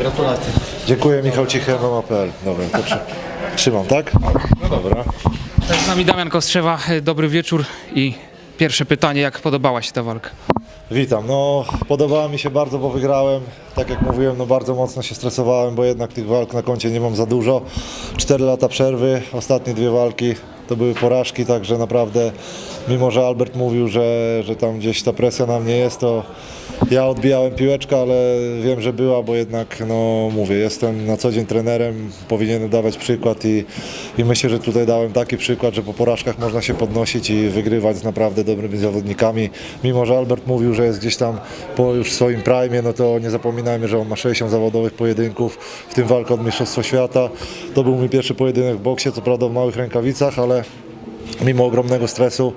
Gratulacje. Dziękuję, Michał Cichy. Dobra, to trzy, trzymam, tak? Dobra. Z nami Damian Kostrzewa, dobry wieczór i pierwsze pytanie, jak podobała się ta walka? Witam. No, podobała mi się bardzo, bo wygrałem. Tak jak mówiłem, no bardzo mocno się stresowałem, bo jednak tych walk na koncie nie mam za dużo. 4 lata przerwy, ostatnie dwie walki to były porażki, także naprawdę, mimo że Albert mówił, że, że tam gdzieś ta presja na mnie jest, to ja odbijałem piłeczkę, ale wiem, że była, bo jednak, no mówię, jestem na co dzień trenerem, powinienem dawać przykład i, i myślę, że tutaj dałem taki przykład, że po porażkach można się podnosić i wygrywać z naprawdę dobrymi zawodnikami. Mimo, że Albert mówił, że jest gdzieś tam po już swoim prime, no to nie zapominajmy, że on ma 60 zawodowych pojedynków, w tym walka od Mistrzostwa Świata. To był mój pierwszy pojedynek w boksie, co prawda w małych rękawicach, ale mimo ogromnego stresu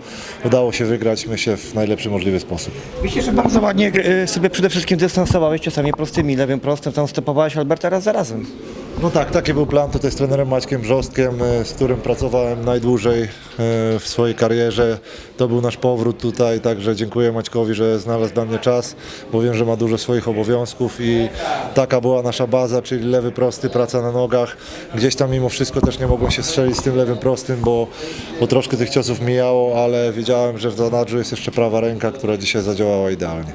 udało się wygrać, myślę, w najlepszy możliwy sposób. Myślę, że bardzo ładnie e, sobie przede wszystkim dystansowałeś ciosami prostymi, lewym prostym, tam stopowałeś Alberta raz za razem. No tak, taki był plan tutaj z trenerem Maćkiem Brzostkiem, e, z którym pracowałem najdłużej e, w swojej karierze. To był nasz powrót tutaj, także dziękuję Maćkowi, że znalazł dla mnie czas, bo wiem, że ma dużo swoich obowiązków i taka była nasza baza, czyli lewy prosty, praca na nogach. Gdzieś tam mimo wszystko też nie mogłem się strzelić z tym lewym prostym, bo, bo troszkę tych ciosów mijało, ale wiedziałem, że w zanadrzu jest jeszcze prawa ręka, która dzisiaj zadziałała idealnie.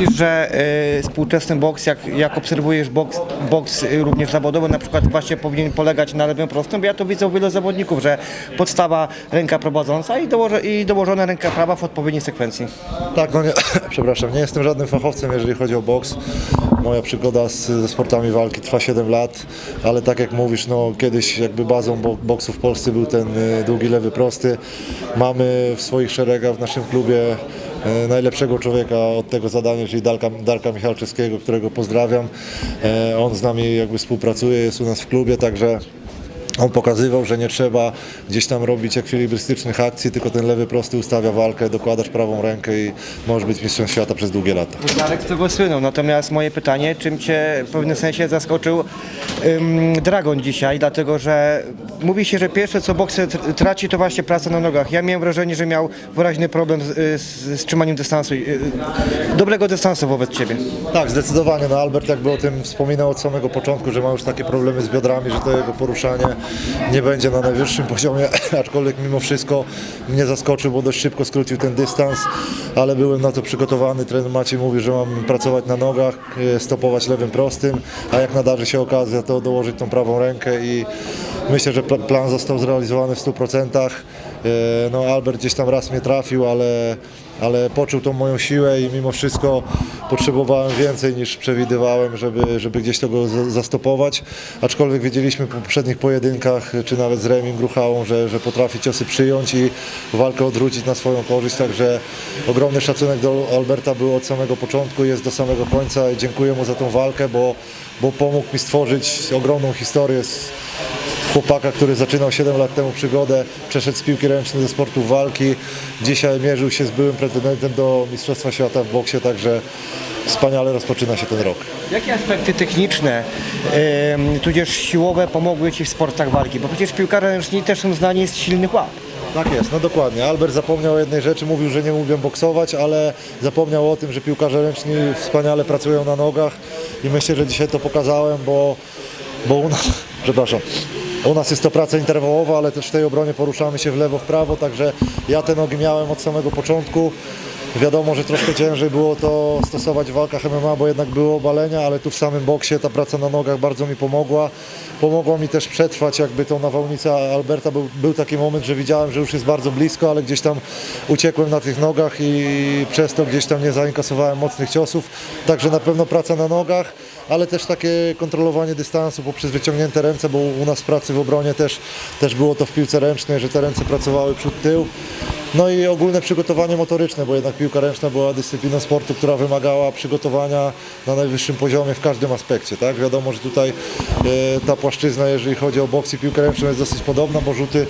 Myślisz, że e, współczesny boks, jak, jak obserwujesz boks, boks e, również zawodowy, na przykład właśnie powinien polegać na lewym prostym, bo ja to widzę u wielu zawodników, że podstawa ręka prowadząca i, dołoże, i dołożona ręka prawa w odpowiedniej sekwencji. Tak, no nie, przepraszam, nie jestem żadnym fachowcem, jeżeli chodzi o boks. Moja przygoda z, ze sportami walki trwa 7 lat, ale tak jak mówisz, no kiedyś jakby bazą bo, boksu w Polsce był ten y, długi lewy prosty. Mamy w swoich szeregach w naszym klubie e, najlepszego człowieka od tego zadania, czyli Darka, Darka Michalczewskiego, którego pozdrawiam. E, On z nami jakby współpracuje, jest u nas w klubie, także on pokazywał, że nie trzeba gdzieś tam robić ekwilibrystycznych akcji, tylko ten lewy prosty ustawia walkę, dokładasz prawą rękę i możesz być mistrzem świata przez długie lata. Darek z tego słynął, natomiast moje pytanie, czym Cię w pewnym sensie zaskoczył ym, Dragon dzisiaj, dlatego że mówi się, że pierwsze co bokser tr- traci to właśnie praca na nogach. Ja miałem wrażenie, że miał wyraźny problem z, z, z trzymaniem dystansu, y, dobrego dystansu wobec Ciebie. Tak, zdecydowanie. No Albert jakby o tym wspominał od samego początku, że ma już takie problemy z biodrami, że to jego poruszanie nie będzie na najwyższym poziomie, aczkolwiek mimo wszystko mnie zaskoczył, bo dość szybko skrócił ten dystans, ale byłem na to przygotowany. Trener Maciej mówi, że mam pracować na nogach, e, stopować lewym prostym, a jak nadarzy się okazja, to dołożyć tą prawą rękę i myślę, że pla- plan został zrealizowany w 100%. E, No Albert gdzieś tam raz mnie trafił, ale ale poczuł tą moją siłę i mimo wszystko potrzebowałem więcej niż przewidywałem, żeby, żeby gdzieś tego za- zastopować. Aczkolwiek wiedzieliśmy po poprzednich pojedynkach, czy nawet z Remim Gruchałą, że, że potrafi ciosy przyjąć i walkę odwrócić na swoją korzyść, także ogromny szacunek do Alberta był od samego początku, jest do samego końca i dziękuję mu za tą walkę, bo, bo pomógł mi stworzyć ogromną historię z, chłopaka, który zaczynał 7 lat temu przygodę, przeszedł z piłki ręcznej do sportu walki. Dzisiaj mierzył się z byłym pretendentem do Mistrzostwa Świata w boksie, także wspaniale rozpoczyna się ten rok. Jakie aspekty techniczne, ym, tudzież siłowe pomogły Ci w sportach walki? Bo przecież piłkarze ręczni też są znani z silnych łap. Tak jest, no dokładnie. Albert zapomniał o jednej rzeczy, mówił, że nie lubią boksować, ale zapomniał o tym, że piłkarze ręczni wspaniale pracują na nogach i myślę, że dzisiaj to pokazałem, bo, bo u nas, przepraszam, u nas jest to praca interwałowa, ale też w tej obronie poruszamy się w lewo, w prawo, także ja te nogi miałem od samego początku. Wiadomo, że troszkę ciężej było to stosować w walkach MMA, bo jednak było obalenia, ale tu w samym boksie ta praca na nogach bardzo mi pomogła. Pomogło mi też przetrwać jakby tą nawałnicę Alberta. Był, był taki moment, że widziałem, że już jest bardzo blisko, ale gdzieś tam uciekłem na tych nogach i przez to gdzieś tam nie zainkasowałem mocnych ciosów. Także na pewno praca na nogach, ale też takie kontrolowanie dystansu poprzez wyciągnięte ręce, bo u nas w pracy w obronie też, też było to w piłce ręcznej, że te ręce pracowały przód-tył. No i ogólne przygotowanie motoryczne, bo jednak piłka ręczna była dyscypliną sportu, która wymagała przygotowania na najwyższym poziomie w każdym aspekcie. Tak? Wiadomo, że tutaj e, ta płaszczyzna, jeżeli chodzi o boks i piłkę ręczną jest dosyć podobna, bo rzuty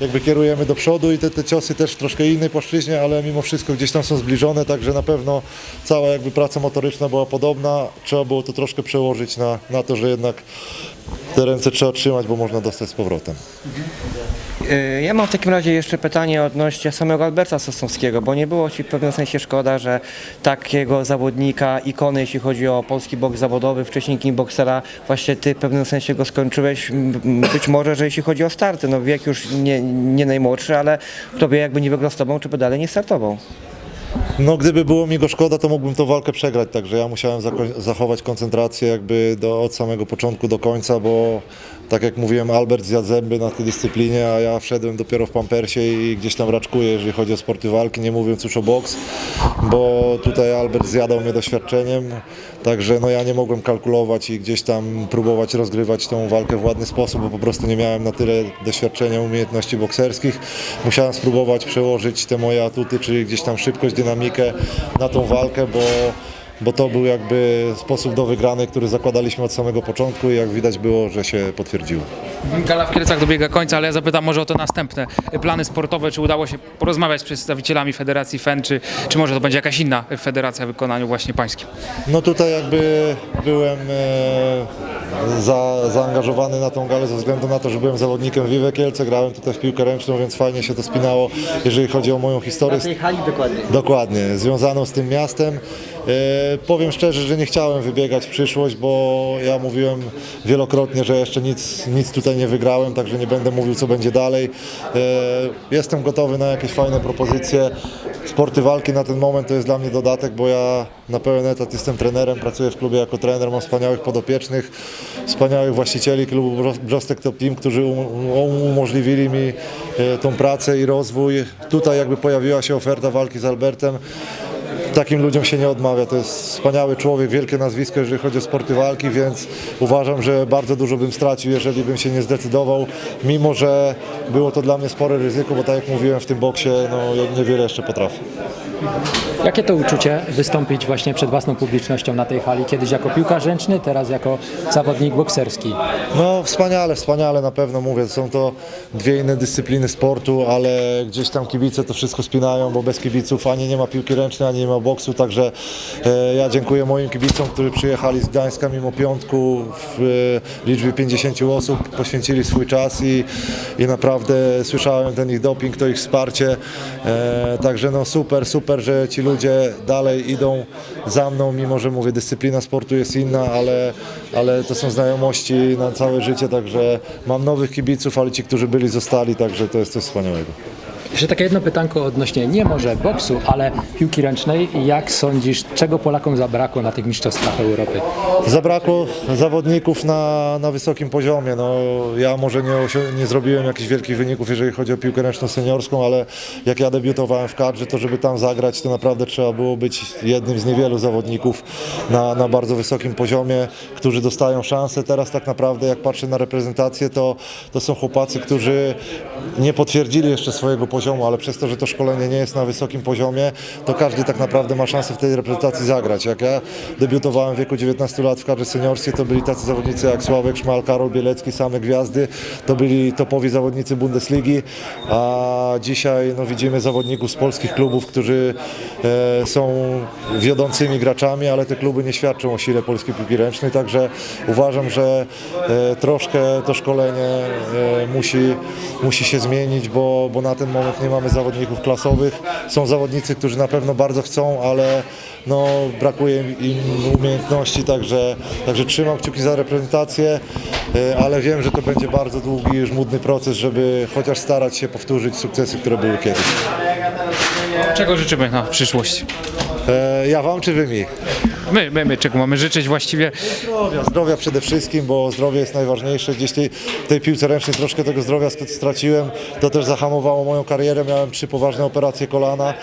jakby kierujemy do przodu i te, te ciosy też w troszkę innej płaszczyźnie, ale mimo wszystko gdzieś tam są zbliżone, także na pewno cała jakby praca motoryczna była podobna. Trzeba było to troszkę przełożyć na, na to, że jednak te ręce trzeba trzymać, bo można dostać z powrotem. Y, Ja mam w takim razie jeszcze pytanie odnośnie samego Alberta Sosnowskiego, bo nie było Ci w pewnym sensie szkoda, że takiego zawodnika, ikony, jeśli chodzi o polski boks zawodowy, wcześniej boksera, właśnie Ty w pewnym sensie go skończyłeś, być może, że jeśli chodzi o starty, no wiek już nie, nie najmłodszy, ale kto wie jakby nie wygrał z Tobą, czy by dalej nie startował. No gdyby było mi go szkoda, to mógłbym tą walkę przegrać, także ja musiałem zachować koncentrację jakby do, od samego początku do końca, bo tak jak mówiłem, Albert zjadł zęby na tej dyscyplinie, a ja wszedłem dopiero w pampersie i gdzieś tam raczkuję, jeżeli chodzi o sporty walki, nie mówiąc już o boks, bo tutaj Albert zjadał mnie doświadczeniem, także no ja nie mogłem kalkulować i gdzieś tam próbować rozgrywać tą walkę w ładny sposób, bo po prostu nie miałem na tyle doświadczenia, umiejętności bokserskich. Musiałem spróbować przełożyć te moje atuty, czyli gdzieś tam szybkość, dynamikę na tą walkę, bo, bo to był jakby sposób do wygranej, który zakładaliśmy od samego początku i jak widać było, że się potwierdziło. Gala w Kielcach dobiega końca, ale ja zapytam może o te następne plany sportowe. Czy udało się porozmawiać z przedstawicielami Federacji FEN, czy, czy może to będzie jakaś inna federacja w wykonaniu właśnie pańskim? No tutaj jakby byłem e, za, zaangażowany na tą galę ze względu na to, że byłem zawodnikiem w Wiwe Kielce, grałem tutaj w piłkę ręczną, więc fajnie się to spinało, jeżeli chodzi o moją historię. hali dokładnie. Dokładnie, związaną z tym miastem. E, powiem szczerze, że nie chciałem wybiegać w przyszłość, bo ja mówiłem wielokrotnie, że jeszcze nic, nic tutaj nie wygrałem, także nie będę mówił, co będzie dalej. E, jestem gotowy na jakieś fajne propozycje. Sporty walki na ten moment to jest dla mnie dodatek, bo ja na pełen etat jestem trenerem, pracuję w klubie jako trener, mam wspaniałych podopiecznych, wspaniałych właścicieli klubu Brzostek Top Team, którzy um, um, umożliwili mi e, tą pracę i rozwój. Tutaj jakby pojawiła się oferta walki z Albertem. Takim ludziom się nie odmawia. To jest wspaniały człowiek, wielkie nazwisko, jeżeli chodzi o sporty walki, więc uważam, że bardzo dużo bym stracił, jeżeli bym się nie zdecydował, mimo że było to dla mnie spore ryzyko, bo tak jak mówiłem w tym boksie, no ja niewiele jeszcze potrafię. Jakie to uczucie wystąpić właśnie przed własną publicznością na tej hali? Kiedyś jako piłkarz ręczny, teraz jako zawodnik bokserski. No wspaniale, wspaniale na pewno mówię. Są to dwie inne dyscypliny sportu, ale gdzieś tam kibice to wszystko spinają, bo bez kibiców ani nie ma piłki ręcznej, ani nie ma boksu, także e, ja dziękuję moim kibicom, którzy przyjechali z Gdańska mimo piątku w e, liczbie 50 osób, poświęcili swój czas i, i naprawdę słyszałem ten ich doping, to ich wsparcie, e, także no super, super, że ci ludzie dalej idą za mną, mimo że mówię, dyscyplina sportu jest inna, ale, ale to są znajomości na całe życie, także mam nowych kibiców, ale ci, którzy byli, zostali, także to jest coś wspaniałego. Jeszcze takie jedno pytanko odnośnie nie może boksu, ale piłki ręcznej. Jak sądzisz, czego Polakom zabrakło na tych mistrzostwach Europy? Zabrakło zawodników na, na wysokim poziomie. No, ja może nie, nie zrobiłem jakichś wielkich wyników, jeżeli chodzi o piłkę ręczną seniorską, ale jak ja debiutowałem w kadrze, to żeby tam zagrać, to naprawdę trzeba było być jednym z niewielu zawodników na, na bardzo wysokim poziomie, którzy dostają szansę. Teraz tak naprawdę, jak patrzę na reprezentację, to, to są chłopacy, którzy nie potwierdzili jeszcze swojego poziomu, ale przez to, że to szkolenie nie jest na wysokim poziomie, to każdy tak naprawdę ma szansę w tej reprezentacji zagrać. Jak ja debiutowałem w wieku 19 lat w kadrze seniorskiej, to byli tacy zawodnicy jak Sławek Szmal, Karol Bielecki, same gwiazdy, to byli topowi zawodnicy Bundesligi, a dzisiaj no, widzimy zawodników z polskich klubów, którzy e, są wiodącymi graczami, ale te kluby nie świadczą o sile polskiej piłki ręcznej, także uważam, że e, troszkę to szkolenie e, musi, musi się zmienić, bo, bo na ten moment nie mamy zawodników klasowych. Są zawodnicy, którzy na pewno bardzo chcą, ale no, brakuje im umiejętności, także, także trzymam kciuki za reprezentację, e, ale wiem, że to będzie bardzo długi żmudny proces, żeby chociaż starać się powtórzyć sukcesy, które były kiedyś. Czego życzymy na przyszłość? E, Ja wam czy wy mi? My, my, my czego mamy życzyć właściwie? Zdrowia, zdrowia przede wszystkim, bo zdrowie jest najważniejsze. Gdzieś tej, w tej piłce ręcznej troszkę tego zdrowia st- straciłem. To też zahamowało moją karierę. Miałem trzy poważne operacje kolana.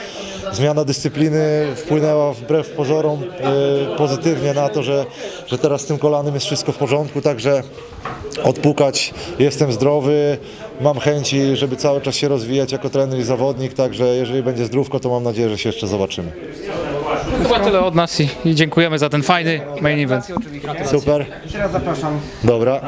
Zmiana dyscypliny wpłynęła wbrew pozorom e, pozytywnie na to, że, że teraz z tym kolanem jest wszystko w porządku, także odpukać, jestem zdrowy, mam chęci, żeby cały czas się rozwijać jako trener i zawodnik, także jeżeli będzie zdrówko, to mam nadzieję, że się jeszcze zobaczymy. Chyba tyle od nas i, i dziękujemy za ten fajny main event. Super, Jeszcze raz zapraszam. dobra.